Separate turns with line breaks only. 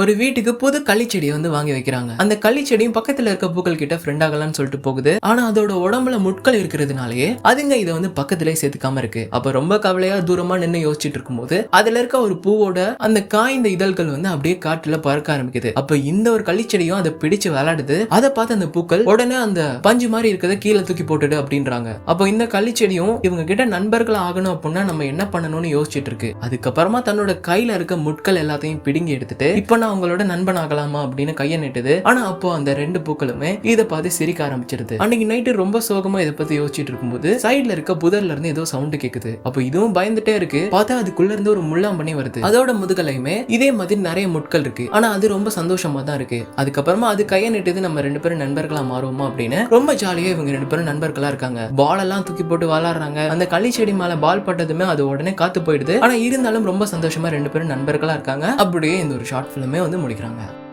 ஒரு வீட்டுக்கு புது களிச்செடியை வந்து வாங்கி வைக்கிறாங்க. அந்த களிச்செடியும் பக்கத்துல இருக்க பூக்கள் கிட்ட ஃப்ரெண்ட் ஆகலாம்னு சொல்லிட்டு போகுது. ஆனா அதோட உடம்புல முட்கள் இருக்கிறதுனாலயே அதுங்க இதை வந்து பக்கத்திலே சேர்த்துக்காம இருக்கு. அப்ப ரொம்ப கவலையா தூரமா நின்று யோசிச்சுட்டு இருக்கும்போது அதுல இருக்க ஒரு பூவோட அந்த காய்ந்த இதழ்கள் வந்து அப்படியே காட்டுல பறக்க ஆரம்பிக்குது. அப்ப இந்த ஒரு களிச்செடியும் அதை பிடிச்சு விளையாடுது. அதை பார்த்து அந்த பூக்கள் உடனே அந்த பஞ்சு மாதிரி இருக்கிறத கீழே தூக்கி போட்டுடு அப்படின்றாங்க. அப்போ இந்த களிச்செடியும் இவங்க கிட்ட நண்பர்கள் ஆகணும் அப்படின்னா நம்ம என்ன பண்ணணும்னு யோசிச்சுட்டு இருக்கு. அதுக்கப்புறமா தன்னோட கையில இருக்க முட்கள் எல்லாத்தையும் பிடுங்கி எடுத்துட்டு இப்போ நான் உங்களோட நண்பன் ஆகலாமா அப்படின்னு கையை நீட்டுது. ஆனா அப்போ அந்த ரெண்டு பூக்களுமே இதை பார்த்து சிரிக்க ஆரம்பிச்சிருது. அன்னைக்கு நைட்டு ரொம்ப சோகமா இதை பத்தி யோசிச்சுட்டு இருக்கும்போது சைடுல இருக்க புதர்ல இருந்து ஏதோ சவுண்ட் கேக்குது. அப்போ இதுவும் பயந்துட்டே இருக்கு. பார்த்தா அதுக்குள்ள இருந்து ஒரு முள்ளாம்பண்ணி வருது. அதோட முதுகலையுமே இதே மாதிரி நிறைய முட்கள் இருக்கு. ஆனா அது ரொம்ப சந்தோஷமா தான் இருக்கு. அதுக்கப்புறமா அது கையை நிட்டுது நம்ம ரெண்டு பேரும் நண்பர்களா மாறுவோமா அப்படின்னு ரொம்ப ஜாலியா இவங்க ரெண்டு பேரும் நண்பர்களா இருக்காங்க. பால் எல்லாம் தூக்கி போட்டு விளாடுறாங்க. அந்த களி செடி மேல பால் பட்டதுமே அது உடனே காத்து போயிடுது. ஆனா இருந்தாலும் ரொம்ப சந்தோஷமா ரெண்டு பேரும் நண்பர்களா இருக்காங்க. அப்படியே இந்த ஒரு ஷார்ட் ஃபிலிமே வந்து முடிக்கிறாங்க.